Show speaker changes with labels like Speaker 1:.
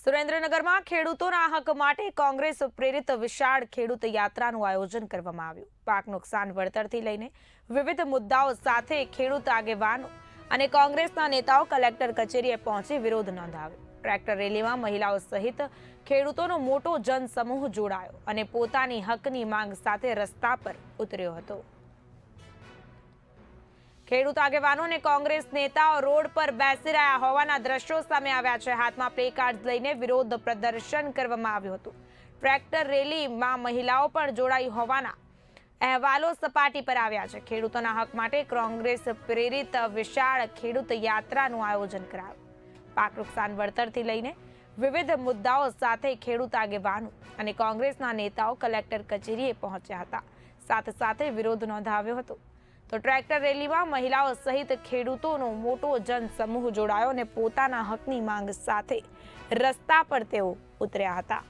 Speaker 1: સુરેન્દ્રનગરમાં ખેડૂતોના હક માટે કોંગ્રેસ પ્રેરિત વિશાળ ખેડૂત યાત્રાનું આયોજન કરવામાં આવ્યું. પાક નુકસાન વળતરથી લઈને વિવિધ મુદ્દાઓ સાથે ખેડૂત આગેવાનો અને કોંગ્રેસના નેતાઓ કલેક્ટર કચેરીએ પહોંચી વિરોધ નોંધાવ્યો. ટ્રેક્ટર રેલીમાં મહિલાઓ સહિત ખેડૂતોનો મોટો જનસમૂહ જોડાયો અને પોતાની હકની માંગ સાથે રસ્તા પર ઉતર્યો હતો. ખેડૂત આગેવાનો અને કોંગ્રેસ નેતાઓ રોડ પર બેસી રહ્યા હોવાના દ્રશ્યો સામે આવ્યા છે. હાથમાં પ્લે કાર્ડ લઈને વિરોધ પ્રદર્શન કરવામાં આવ્યું હતું. ટ્રેક્ટર રેલીમાં મહિલાઓ પણ જોડાઈ હોવાના અહેવાલો સપાટી પર આવ્યા છે. ખેડૂતોના હક માટે કોંગ્રેસ પ્રેરિત વિશાળ ખેડૂત યાત્રાનું આયોજન કરાયું. પાક નુકસાન વળતરથી લઈને વિવિધ મુદ્દાઓ સાથે ખેડૂત આગેવાનો અને કોંગ્રેસના નેતાઓ કલેક્ટર કચેરીએ પહોંચ્યા હતા. સાથે સાથે વિરોધ નોંધાવ્યો હતો. તો ટ્રેક્ટર રેલીમાં મહિલાઓ સહિત ખેડૂતોનો મોટો જનસમૂહ જોડાયો અને પોતાના હકની માંગ સાથે રસ્તા પર તેઓ ઉતર્યા હતા.